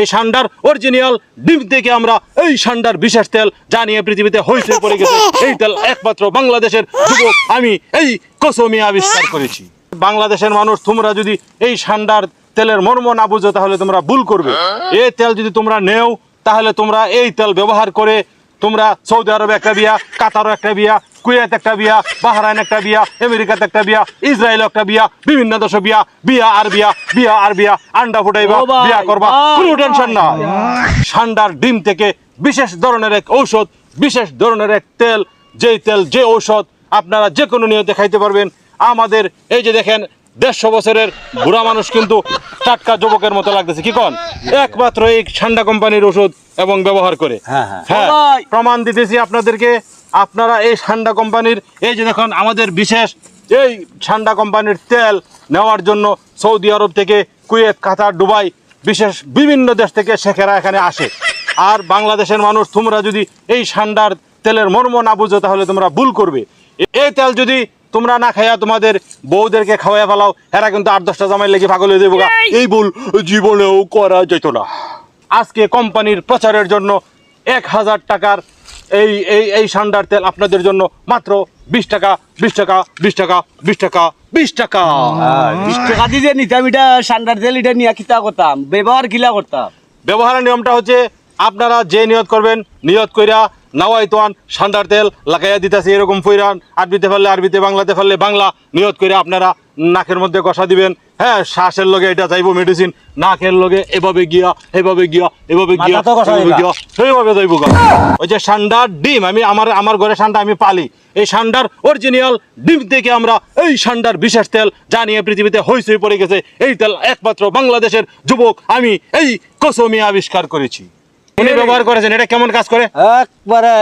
এই সান্ডার অরিজিনাল ডিম থেকে আমরা এই সান্ডার বিশেষ তেল জানিয়ে পৃথিবীতে হইচই পড়ে গেছে। এই তেল একমাত্র বাংলাদেশের যুবক, আমি এই কসমি আবিষ্কার করেছি। বাংলাদেশের মানুষ, তোমরা যদি এই সান্ডার তেলের মর্ম না বুঝো, তাহলে তোমরা ভুল করবে। এই তেল যদি তোমরা নেও, তাহলে তোমরা এই তেল ব্যবহার করে তোমরা সৌদি আরব একটা বিয়া, কাতারও একটা বিয়া কুয়েত একটা বিয়া বাহরাইন একটা বিয়া আমেরিকাতে একটা বিয়া ইসরায়েল একটা বিয়া বিভিন্ন দেশে বিয়া বিয়া আর বিয়া বিয়া আর বিয়া আন্ডা ফুটাইবা বিয়া করবা কোনো টেনশন না সান্ডার ডিম থেকে বিশেষ ধরনের এক ঔষধ বিশেষ ধরনের এক তেল যেই তেল যে ঔষধ আপনারা যে কোনো নিয়তে খাইতে পারবেন। আমাদের এই যে দেখেন দেড়শো বছরের বুড়া মানুষ কিন্তু টাটকা যুবকের মতো লাগতেছে। কি কন? একমাত্র এই ঠান্ডা কোম্পানির ওষুধ এবং ব্যবহার করে। হ্যাঁ, হ্যাঁ। হ্যাঁ। প্রমাণ দিতেছি আপনাদেরকে। আপনারা এই ঠান্ডা কোম্পানির এই যে দেখুন আমাদের বিশেষ এই ঠান্ডা কোম্পানির তেল নেওয়ার জন্য সৌদি আরব থেকে কুয়েত কাতার দুবাই বিশেষ বিভিন্ন দেশ থেকে শেখেরা এখানে আসে। আর বাংলাদেশের মানুষ তোমরা যদি এই ঠান্ডার তেলের মর্ম না বুঝো তাহলে তোমরা ভুল করবে। এই তেল যদি তোমরা না খাইয়া তোমাদের বউদেরকে খাওয়াই ফেলাও এরা কিন্তু আট দশটা জামাই লেগে পাগল হয়ে দেবো এই! ভুল জীবনেও করা যেত না। আজকে কোম্পানির প্রচারের জন্য এক হাজার টাকার এই এই এই সান্ডার তেল আপনাদের জন্য মাত্র বিশ টাকা বিশ টাকা বিশ টাকা বিশ টাকা বিশ টাকা। বিশ টাকা দিয়ে যে নিতাম এটা সান্ডার তেল এটা নিয়ে কিতা করতাম? ব্যবহার কিলা করতাম? ব্যবহারের নিয়মটা হচ্ছে আপনারা যে নিয়ত করবেন নিয়ত কইরা নাওয়াই তোয়ান সান্ডার তেল লাগাইয়া দিতেছে এরকম ফইরান। আরবিতে ফেললে আরবিতে বাংলাতে ফেললে বাংলা। নিয়ত করে আপনারা নাকের মধ্যে কষা দিবেন। হ্যাঁ শ্বাসের লগে এটা চাইব মেডিসিন নাকের লগে এভাবে গিয়া এভাবে গিয়া এভাবে গিয়া এভাবে গিয়া সেইভাবে যাইব ওই যে সান্ডার ডিম আমি আমার আমার ঘরে সান্ডা আমি পালি। এই সান্ডার অরিজিনাল ডিম থেকে আমরা এই সান্ডার বিশেষ তেল জানিয়ে পৃথিবীতে হইচই পড়ে গেছে। এই তেল একমাত্র বাংলাদেশের যুবক আমি এই কসমি আবিষ্কার করেছি। উনি ব্যবহার করেছেন এটা কেমন কাজ করে? একবারে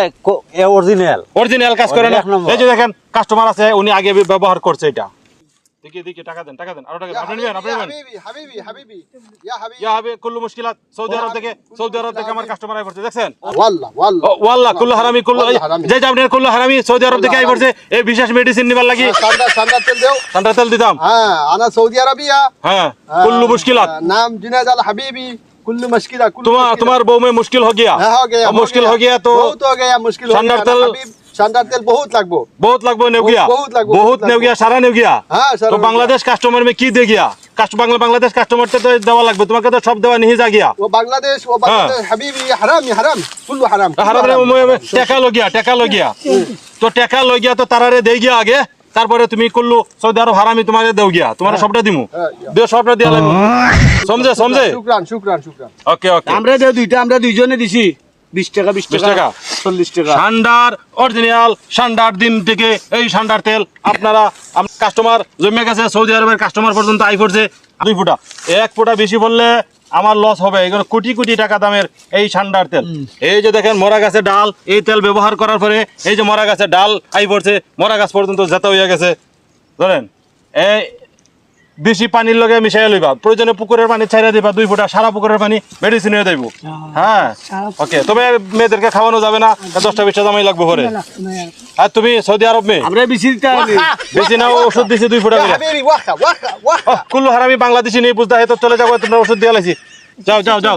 অরিজিনাল অরিজিনাল কাজ করে না? এই যে দেখেন কাস্টমার আছে উনি আগে ব্যবহার করছে এটা। কুল্লু মুশকিলাত সৌদি আরব থেকে সৌদি বিশেষ মেডিসিন নিবার লাগি। হ্যাঁ, সান্দা সান্দা তেল দেও। সান্দা তেল দিতাম। হ্যাঁ আনা সৌদি আরবিয়া। হ্যাঁ, কুল্লু হ্যাঁ, মুশকিলাত। নাম জিনাজ হাবিবি। कुल्लू मुश्किल तुम्हारा बहू में मुश्किल हो गया। हाँ, हो गया मुश्किल हो गया तो बहुत हो गया मुश्किल शानदार तेल बहुत लगभो बहुत लगभो ने गया। बहुत लगभो बहुत ने गया सारा ने गया। हाँ तो बांग्लादेश कस्टमर में की दे गया? कस्टमर बांग्लादेश कस्टमर तो, तो दवा लगभो तुम्हारे तो सब दवा नहीं जा गया। वो बांग्लादेश वो हाँ। बांग्लादेश हबीबी हराम हराम कुल्लू हराम। हराम ने टेका लो गया टेका लो गया। हाँ। तो टेका लो गया तो तारा रे दे गया आगे। তারপরে তুমি করল সৌদি আরব হারামি তোমাদের দেও গিয়া তোমার হ্যাঁ। সবটা দিমু। হ্যাঁ, দেও সবটা দিয়া লাগবে সমঝে সমঝে? শুকরান শুকরান শুকরান। ওকে ওকে। আমরা দেও দুইটা আমরা দুইজনে দিছি। বিশ টাকা বিশ টাকা চল্লিশ টাকা। সান্ডার অরিজিনাল সান্ডার দিন থেকে এই সান্ডার তেল আপনারা কাস্টমার জমে গেছে সৌদি আরবের কাস্টমার পর্যন্ত আই পড়ছে দুই ফুটা। এক ফুটা বেশি বললে আমার লস হবে। এগুলো কোটি কোটি টাকা দামের এই সান্ডার তেল। এই যে দেখেন মরা গাছের ডাল এই তেল ব্যবহার করার পরে এই যে মরা গাছের ডাল আই পড়ছে মরা গাছ পর্যন্ত যেতে হয়ে গেছে। ধরেন এই বেশি পানির লগে মিশাই লইবা। প্রয়োজনে পুকুরের পানি ছাইড়া দিবা দুই ফুটা সারা পুকুরের পানি মেডিসিন হয়ে দেবো হ্যাঁ? হ্যাঁ? ওকে তবে মেয়েদেরকে খাওয়ানো যাবে না দশটা বিশটা জামাই লাগবে পরে আর তুমি সৌদি আরব মেয়ে? আমরা বেশি বেশি না ওষুধ দিছি দুই ফুটা কুল্লু হারামি বাংলাদেশি নিয়ে বুঝতে হয় তো চলে যাব তোমরা ওষুধ দিয়ে লাইছি যাও যাও যাও।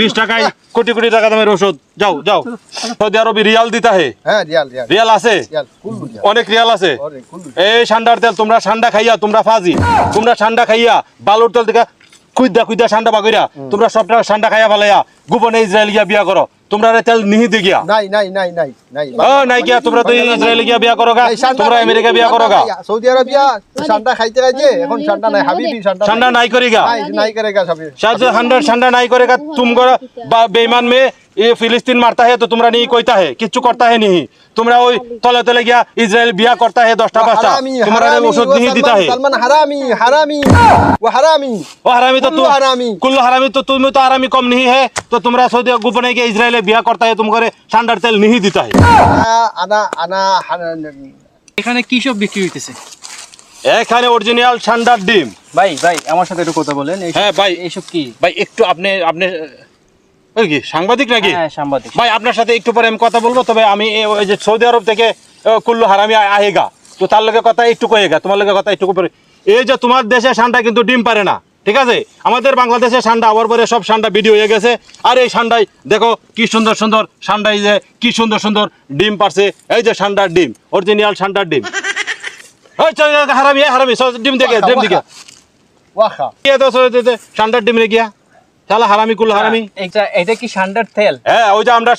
বিশ টাকায় কোটি কোটি টাকা দামের ওষুধ। যাও যাও। সৌদি আরবি রিয়াল দিতা হে। রিয়াল আছে? অনেক রিয়াল আছে। এই সান্ডার তেল তোমরা সান্ডা খাইয়া তোমরা ফাজি। তোমরা সান্ডা খাইয়া বালুর তেল থেকে খুঁজদা খুঁজদা সান্ডা বাগিরা তোমরা সবটা সান্ডা খাইয়া ফেলাইয়া গোপনে ইসরায়েল গিয়া বিয়া করো। তোমরা তেল নিহিত গিয়া। নাই নাই নাই নাই তোমরা তো ইসরায়েল গিয়া বিয়া করো তোমরা আমেরিকা বিয়া করো সৌদি আরব বিয়া খাইতে গাইছে এখন সান্ডা নাই। হাবিবি সান্ডা সান্ডা নাই। নাই সব। হান্ডার নাই মে ये फिलिस्तीन मारता है तो तुम्हारा नहीं कोईता है किच्ছু করতা হে नहीं তোমরা ওই তলে তলে গিয়া ইসরায়েল বিয়া করতা হে 10টা পাঁচটা তোমরা ওষুধ নিহি দিতা হে। সালমান হারামি হারামি ও হারামি ও হারামি তো তুমি হারামি। কুল হারামি তো তুমি তো হারামি কম नहीं হে। তো তোমরা সৌদি গোপনে গিয়া ইসরায়েলে বিয়া করতা হে তোমরা স্ট্যান্ডার্ড তেল নিহি দিতা হে। আনা আনা এখানে কি সব বিক্রি হইতেছে? এখানে অরিজিনাল স্ট্যান্ডার্ড ডিম। ভাই ভাই আমার সাথে একটু কথা বলেন। হ্যাঁ ভাই। এইসব কি? ভাই একটু আপনি আপনি ওই কি সাংবাদিক নাকি? হ্যাঁ সাংবাদিক। ভাই আপনার সাথে একটু পরে আমি কথা বলব তবে আমি ওই যে সৌদি আরব থেকে ও, কুল্লু হারামি আহেগা। তো তার লগে কথা একটু কয়েগা তোমার লগে কথা একটু পরে। এই যে তোমার দেশে সান্ডা কিন্তু ডিম পারে না ঠিক আছে? আমাদের বাংলাদেশে ঠান্ডা আবার পরে সব ঠান্ডা ভিডিও হয়ে গেছে। আর এই ঠান্ডায় দেখো কি সুন্দর সুন্দর ঠান্ডায় যে কি সুন্দর সুন্দর ডিম পারছে। এই যে সান্ডার ডিম অরিজিনাল ঠান্ডার ডিম। ওই হারামি হারামি ডিম দেখে ডিম দিকে ওয়াখা গিয়ে তো সব দে- দে, ঠান্ডার ডিম রে গিয়া শালা হারামি কুল হারামি। এটা এটা কি সান্ডার তেল? হ্যাঁ ওই যে আমরা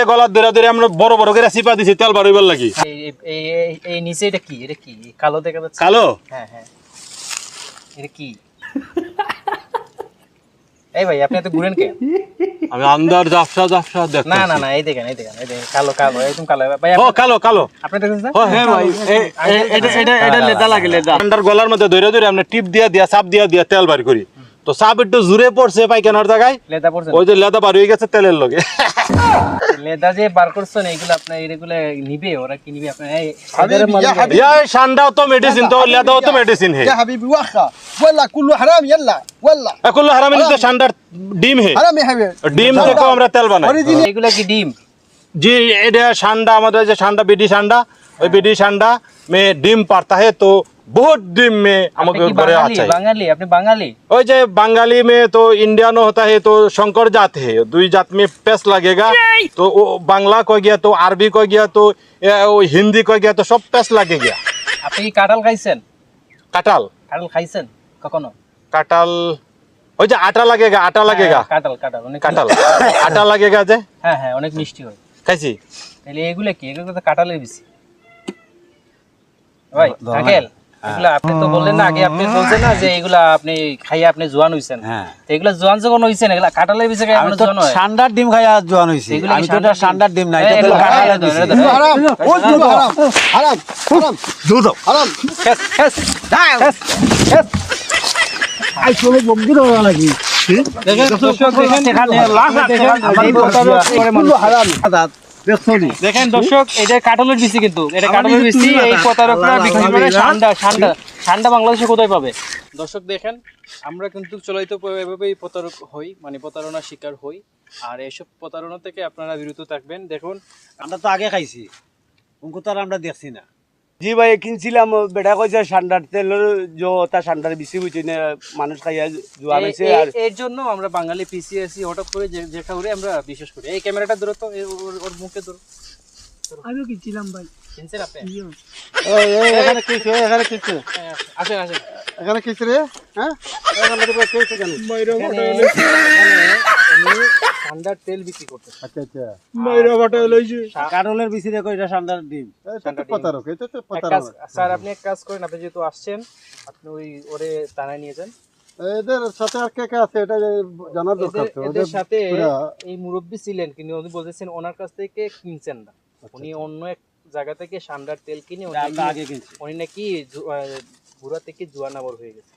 এ গলা ধরে ধরে আমরা বড় বড় করে চিপা দিছি তেল বার হইবার লাগি। এই নিচে এটা কি? এটা কি? কালো দেখা যাচ্ছে? কালো? হ্যাঁ হ্যাঁ। এটা কি? এই ভাই আপনি এত ঘুরেন কে আমি আন্দার জাফসা জাফসা দেখ না না না এই দেখেন এই দেখেন এই দেখেন কালো কালো একদম কালো। ভাই ও কালো কালো। আপনি দেখেন ও, হ্যাঁ ভাই এটা এটা এটা লেদা লাগে লেদা। ঠান্ডার গলার মধ্যে ধরে ধরে আমরা টিপ দিয়া দিয়া চাপ দিয়া দিয়া তেল বার করি। তো সাপ একটু জুড়ে পড়ছে পায়খানার জায়গায়। লেদা পড়ছে ওই যে লেদা বার হয়ে গেছে তেলের লগে। লেদা যে বার এগুলো নিবে ওরা কি নিবে? এই এই শান্ডাও তো মেডিসিন তো লেদাও তো মেডিসিন হে। হাবিবি ওয়াখা। কুল্লু হারাম ইয়াল্লা ওয়াল্লা। কুল্লু হারাম ইন শান্ডার ডিম হে। হারাম হে ডিম দেখো আমরা তেল বানাই। হ্যাঁ, এগুলো কি ডিম? জি এটা শান্ডা আমাদের যে শান্ডা বিডি শান্ডা ওই বিডি শান্ডা মে ডিম পারতা হে তো बहुत डिम में আপনি আমাকে কি ঘরে বাঙালি আছে বাঙালি আপনি বাঙালি ওই যে बंगाली में तो इंडियन होता है तो शंकर जात है दुई जात में पेस लगेगा तो वो बांग्ला को गया तो अरबी को गया तो ये वो हिंदी को गया तो सब पेस लगेगा আপনি কি কাঁঠাল খাইছেন কাঁঠাল কাঁঠাল খাইছেন কখনো কাঁঠাল ওই যে আটা লাগেগা আটা লাগেগা হ্যাঁ, কাঁঠাল কাঁঠাল অনেক কাঁঠাল আটা লাগেগা যে হ্যাঁ হ্যাঁ অনেক মিষ্টি হয় খাইছি তাহলে এগুলো কি এগুলো তো কাঁঠালের বেশি ভাই কাকেল এগুলা আপনি তো বললেন আগে আপনি বলছেন না যে এগুলা আপনি খাইয়া আপনি জোয়ান হইছেন এগুলা জোয়ান যখন হইছেন এগুলা কাঁঠালে বেঁচে খাই আমি তো ঠান্ডার ডিম খাইয়া জোয়ান হইছি আমি তো ঠান্ডার ডিম নাই এটা তো কাঁঠালে দিছি হারাম ও দুধ হারাম হারাম হারাম দুধ হারাম খেস খেস দাও খেস আই চলো বম্বি ধরা লাগি দেখেন দর্শক দেখেন এখানে লাখ আছে আমাদের হারাম দেখেন দর্শক এটা কাটলের বিসি কিন্তু। এটা কাটলের বিসি এই প্রতারকরা বিক্রি করে ঠান্ডা ঠান্ডা ঠান্ডা বাংলাদেশে কোথায় পাবে? দর্শক দেখেন আমরা কিন্তু চলাইত এভাবেই প্রতারক হই মানে প্রতারণার শিকার হই। আর এসব প্রতারণা থেকে আপনারা বিরত থাকবেন। দেখুন আমরা তো আগে খাইছি। আর আমরা দেখছি না। জি ভাই কিনছিলাম বেটা কইছে সান্ডার তেলের জো তা সান্ডার বেশি বুঝি না মানুষ খাইয়া জোয়া হয়েছে হইছে আর এর জন্য আমরা বাঙালি পিসিএসি হঠাৎ করে যে উড়ে খাবারে আমরা বিশেষ করি। এই ক্যামেরাটা দূরত্ব তো ওর- ওর মুখে দূর আমিও কিনছিলাম ভাই। কিনছেন আপনি? এখানে কিছু এখানে কিছু হ্যাঁ, আসেন আসেন। এখানে কিছু রে? হ্যাঁ? এখানে তো তেল বিক্রি করতে। আচ্ছা আচ্ছা। কাটলের বেশি দেখো এটা ঠান্ডার ডিম। এটা তো প্রতারক এটা তো এক কাজ স্যার আপনি এক কাজ করেন আপনি যেহেতু আসছেন আপনি ওই ওরে টানায় নিয়ে যান। এদের সাথে আর কে কে আছে এটা জানার দরকার তো। এদের সাথে এই মুরব্বী ছিলেন কিন্তু উনি বলতেছেন ওনার কাছ থেকে কিনছেন না। উনি অন্য এক জায়গা থেকে সান্ডার তেল কিনে উনি নাকি- বুড়া থেকে জুয়া নাবর হয়ে গেছে।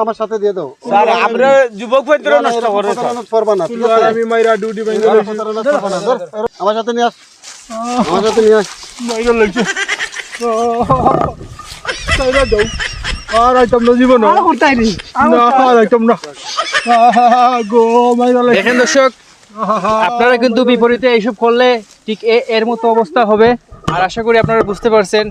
আমার সাথে দিয়ে দাও। আমরা যুবক মাইরা না দেখেন দর্শক আপনারা কিন্তু বিপরীতে এইসব করলে ঠিক এ- এর মতো অবস্থা হবে। আর আশা করি আপনারা বুঝতে পারছেন।